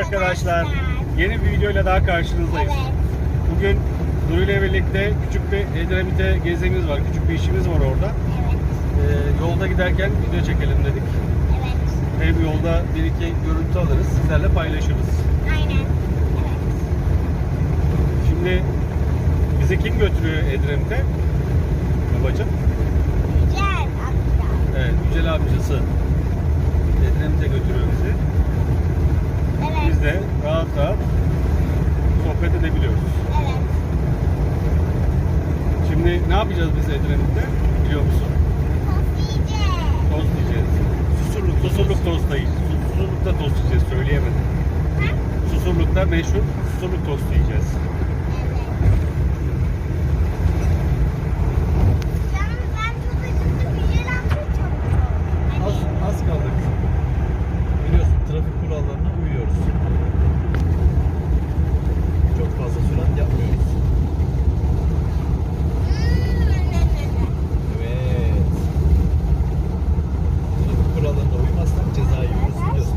arkadaşlar. Yeni bir videoyla daha karşınızdayız. Evet. Bugün Duru ile birlikte küçük bir Edremit'e gezimiz var. Küçük bir işimiz var orada. Evet. Ee, yolda giderken video çekelim dedik. Evet. Hem yolda bir iki görüntü alırız, sizlerle paylaşırız. Aynen. Evet. Şimdi bizi kim götürüyor Edremit'e? Babacım. Güzel amca. Evet, Yücel amcası Edremit'e götürüyor bizi. Biz de rahat rahat sohbet edebiliyoruz. Evet. Şimdi ne yapacağız biz Edremit'te? Biliyor musun? Tost yiyeceğiz. Tost yiyeceğiz. Susurluk, susurluk tostayız. Susurlukta tost yiyeceğiz, söyleyemedim. Ha? Susurlukta meşhur susurluk tostu yiyeceğiz. Evet. Canım ben çok acıktım. Güzel amca çok çok. Az, az kaldık. Biliyorsun trafik kurallarına uyuyoruz. Çok fazla sürat yapmıyoruz. Evet. Trafik kurallarına uymazsak ceza yiyoruz biliyorsun.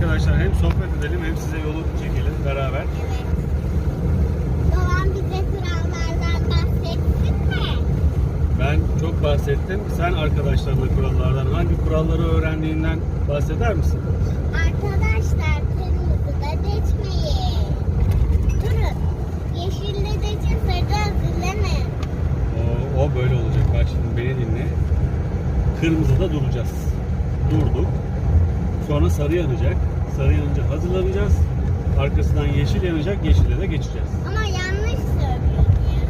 Arkadaşlar hem sohbet edelim hem size yolu çekelim beraber. Babam bize kurallardan bahsetsin mi? Ben çok bahsettim. Sen arkadaşlarına kurallardan hangi kuralları öğrendiğinden bahseder misin? Arkadaşlar kırmızıda geçmeyin. Durun. Yeşilde geçin sarıda hazırlanın. O, o böyle olacak. Bak şimdi beni dinle. Kırmızıda duracağız. Durduk. Sonra sarı yanacak. Sarı yanınca hazırlanacağız. Arkasından yeşil yanacak. Yeşilde de geçeceğiz. Ama yanlış söylüyorum ya.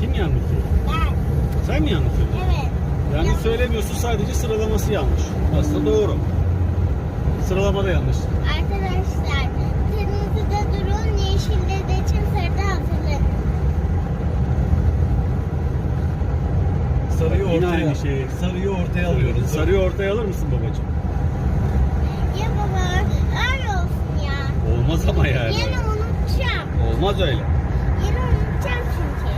Kim yanlış söylüyor? Ben. Sen mi yanlış söylüyorsun? Evet. Yanlış Yanlış. söylemiyorsun sadece sıralaması yanlış. Aslında doğru. Sıralamada yanlış. Arkadaşlar kırmızıda durun, yeşilde geçin, sarıda hazırlanın. Sarıyı Yine ortaya, aynı şeyi. sarıyı ortaya alıyoruz. Sarıyı ortaya alır mısın babacığım? Ya baba öyle olsun ya. Olmaz ama yani. Yine unutacağım. Olmaz öyle. Yine unutacağım çünkü.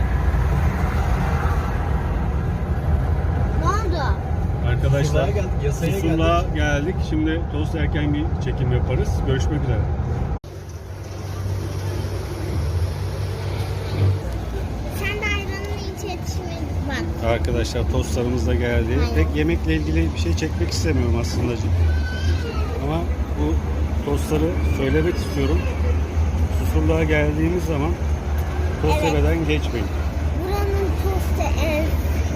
Ne oldu? Arkadaşlar Susurluğa geldik, yasaya Susurluğa geldik. geldik. Şimdi tost erken bir çekim yaparız. Görüşmek üzere. Sen de ayranını iç yetişime bak. Arkadaşlar tostlarımız da geldi. Aynen. Pek yemekle ilgili bir şey çekmek istemiyorum aslında. Ama bu tostları söylemek istiyorum. Susurluğa geldiğimiz zaman tost Evet. geçmeyin. Buranın tostu en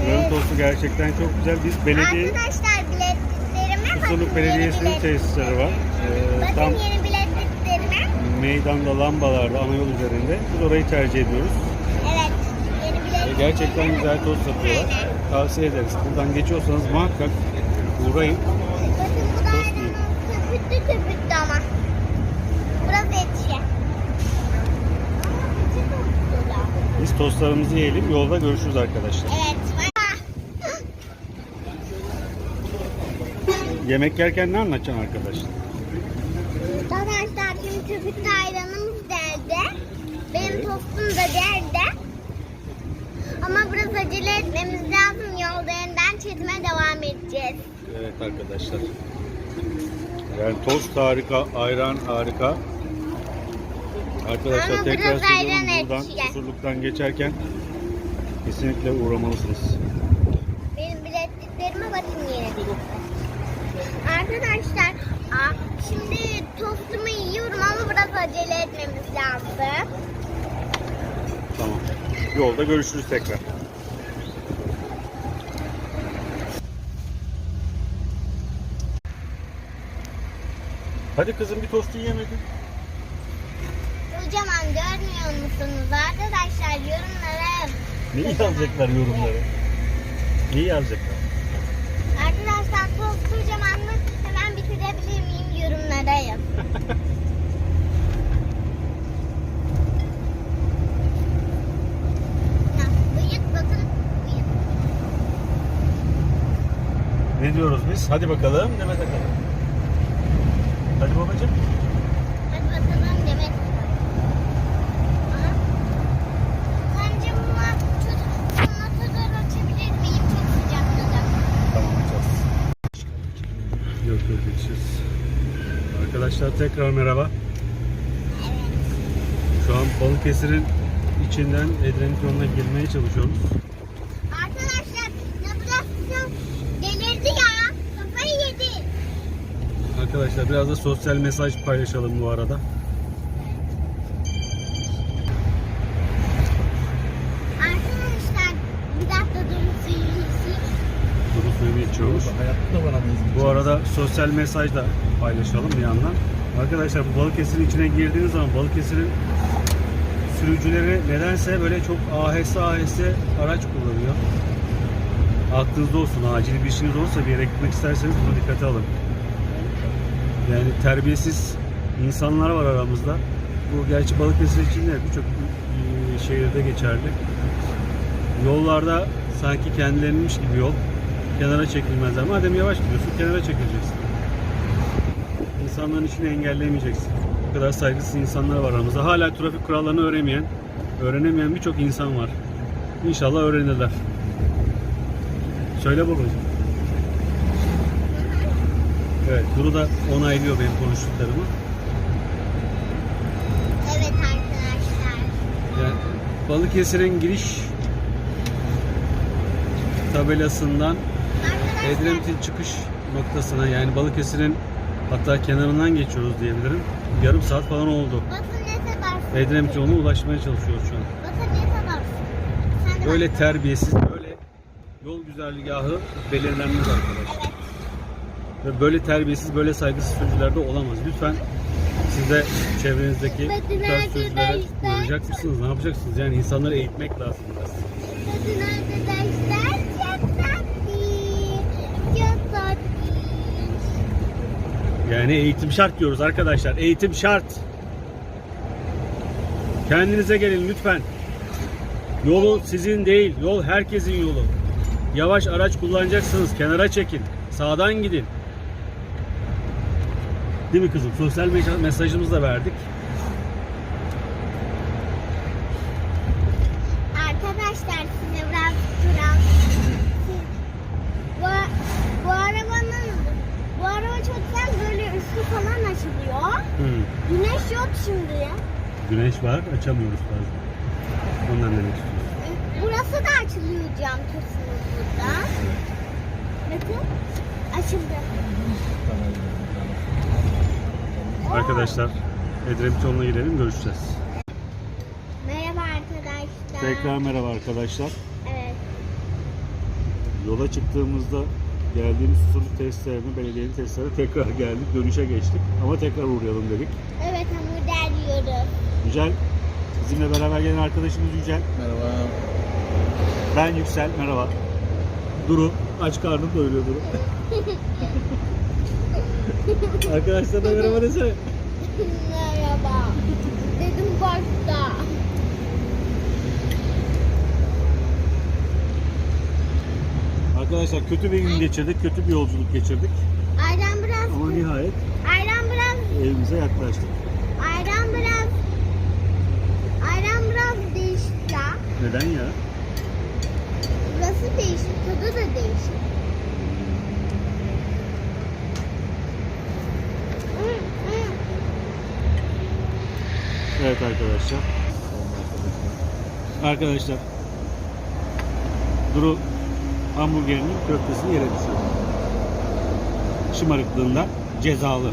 Buranın tostu gerçekten çok güzel. Biz belediye Arkadaşlar bilekliklerime Susurluk bakın Belediyesi'nin tesisleri var. Ee, Bakın tam yeni bilekliklerime. meydanda lambalarda ana yol üzerinde. Biz orayı tercih ediyoruz. Evet. Yeni Ee, bilekliklerime. Gerçekten güzel tost satıyorlar. Aynen. Tavsiye ederiz. Buradan geçiyorsanız muhakkak uğrayın. Bakın bu da köpüklü köpüklü ama. Burası ekşi. Ama içi çok güzel. Biz tostlarımızı yiyelim. Yolda görüşürüz arkadaşlar. Evet. Yemek yerken ne anlatacaksın arkadaşlar? Arkadaşlar şimdi köpüklü ayranımız geldi. Benim tostum da geldi. Ama biraz acele etmemiz lazım. Yolda yeniden çekime devam edeceğiz. Evet arkadaşlar. Yani tost harika, ayran harika. Arkadaşlar Ama tekrar biraz söylüyorum buradan ekşi. Geçerken kesinlikle uğramalısınız. Benim bilekliklerime bakın yine birlikte. Arkadaşlar aa, şimdi tostumu yiyorum ama biraz acele etmemiz lazım. Tamam. Yolda görüşürüz tekrar. Hadi kızım bir tostu yiyemedin. Kocaman görmüyor musunuz arkadaşlar yorumlara Neyi yazacaklar yorumlara? Neyi yazacaklar? Arkadaşlar tost kocaman mı? Hemen bitirebilir miyim yorumlara yazın. Ne diyoruz biz? Hadi bakalım Demet Akalın. Hadi babacığım. Hadi bakalım Demet. Aha. Kancamı çocuk sonuna kadar açabilir miyim? Çok sıcakladı. Tamam açacağız. Görüşürüz. Arkadaşlar tekrar merhaba. Şu an Balıkesir'in içinden Edremit yoluna girmeye çalışıyoruz. Arkadaşlar navigasyon delirdi ya. Kafayı yedi. Arkadaşlar biraz da sosyal mesaj paylaşalım bu arada. Arkadaşlar bir dakika durun suyunuzu. Duru suyunu içiyoruz. Bu arada sosyal mesaj da paylaşalım bir yandan. Arkadaşlar bu Balıkesir'in içine girdiğiniz zaman Balıkesir'in sürücüleri nedense böyle çok aheste aheste araç kullanıyor. Aklınızda olsun acil bir işiniz olursa bir yere gitmek isterseniz bunu dikkate alın. Yani terbiyesiz insanlar var aramızda. Bu gerçi Balıkesir için de birçok e, şehirde geçerli. Yollarda sanki kendilerinmiş gibi yol. Kenara çekilmezler. Madem yavaş gidiyorsun kenara çekileceksin. İnsanların içini engelleyemeyeceksin. Bu kadar saygısız insanlar var aramızda. Hala trafik kurallarını öğrenemeyen, öğrenemeyen birçok insan var. İnşallah öğrenirler. Söyle babacığım. Evet, Duru da onaylıyor benim konuştuklarımı. Evet arkadaşlar. Yani Balıkesir'in giriş tabelasından Edremit'in çıkış noktasına yani Balıkesir'in hatta kenarından geçiyoruz diyebilirim. Yarım saat falan oldu. Edremit yoluna ulaşmaya çalışıyoruz şu an. Böyle terbiyesiz, böyle yol güzergahı belirlenmez arkadaşlar. Ve böyle terbiyesiz, böyle saygısız sürücüler de olamaz. Lütfen siz de çevrenizdeki bu tarz sürücülere uyacak mısınız? Ne yapacaksınız? Yani insanları eğitmek lazım biraz. Yani eğitim şart diyoruz arkadaşlar. Eğitim şart. Kendinize gelin lütfen. Yolu sizin değil. Yol herkesin yolu. Yavaş araç kullanacaksınız. Kenara çekin. Sağdan gidin. Değil mi kızım? Sosyal me- mesajımızı da verdik. Arkadaşlar size biraz kural. Siz, bu, bu arabanın bu araba çok güzel böyle üstü falan açılıyor. Hı. Güneş yok şimdi ya. Güneş var. Açamıyoruz fazla. Ondan demek istiyoruz. Burası da açılıyor cam kısmı burada. Bakın açıldı. Arkadaşlar Edremit yoluna gidelim. Görüşeceğiz. Merhaba arkadaşlar. Tekrar merhaba arkadaşlar. Evet. Yola çıktığımızda geldiğimiz susurluk testlerine, belediyenin testlerine tekrar geldik. Dönüşe geçtik. Ama tekrar uğrayalım dedik. Evet hamburger yiyoruz. Yücel, bizimle beraber gelen arkadaşımız Yücel. Merhaba. Ben Yüksel, merhaba. Duru, aç karnım doyuruyor Duru. Arkadaşlar da merhaba desene. Merhaba. Dedim başta. Arkadaşlar kötü bir gün geçirdik, kötü bir yolculuk geçirdik. Ayran biraz Ama nihayet ayran biraz evimize yaklaştık. ayran biraz ayran biraz değişik ya. Neden ya? Burası değişik, tadı da değişik. Evet arkadaşlar. Arkadaşlar Duru hamburgerinin köftesini yere düşürdü. Şımarıklığından cezalı.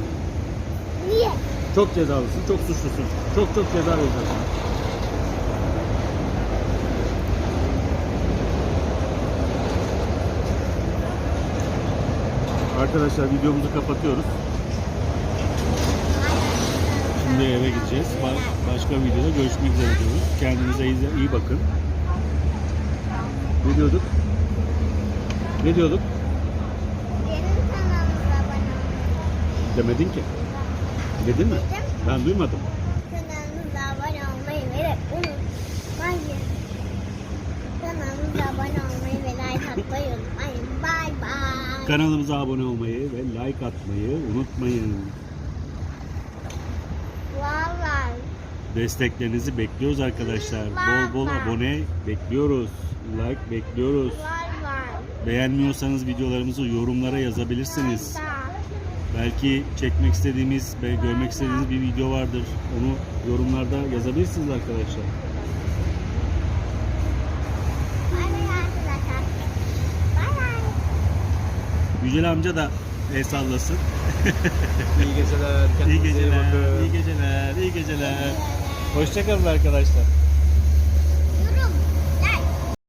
Niye? Çok cezalısın, çok suçlusun. Çok çok ceza vereceksin. Arkadaşlar videomuzu kapatıyoruz. Şimdi eve gideceğiz. Ba- başka videoda görüşmek üzere diyoruz. Kendinize iyi, iyi bakın. Ne diyorduk? Ne diyorduk? Benim kanalımıza abone olmayı, Demedin ki. Dedin mi? Dedim. Ben duymadım. kanalımıza abone olmayı ve unutmayın. Kanalımıza abone olmayı ve like atmayı unutmayın. Bay bay. Kanalımıza abone olmayı ve like atmayı unutmayın. Vallahi. Desteklerinizi bekliyoruz arkadaşlar. Bol bol abone bekliyoruz. Like bekliyoruz. Var. Beğenmiyorsanız videolarımızı yorumlara yazabilirsiniz. Belki çekmek istediğimiz ve görmek istediğiniz bir video vardır. Onu yorumlarda yazabilirsiniz arkadaşlar. Yücel amca da el sallasın. İyi geceler. İyi geceler, iyi geceler, iyi geceler. Hoşçakalın arkadaşlar.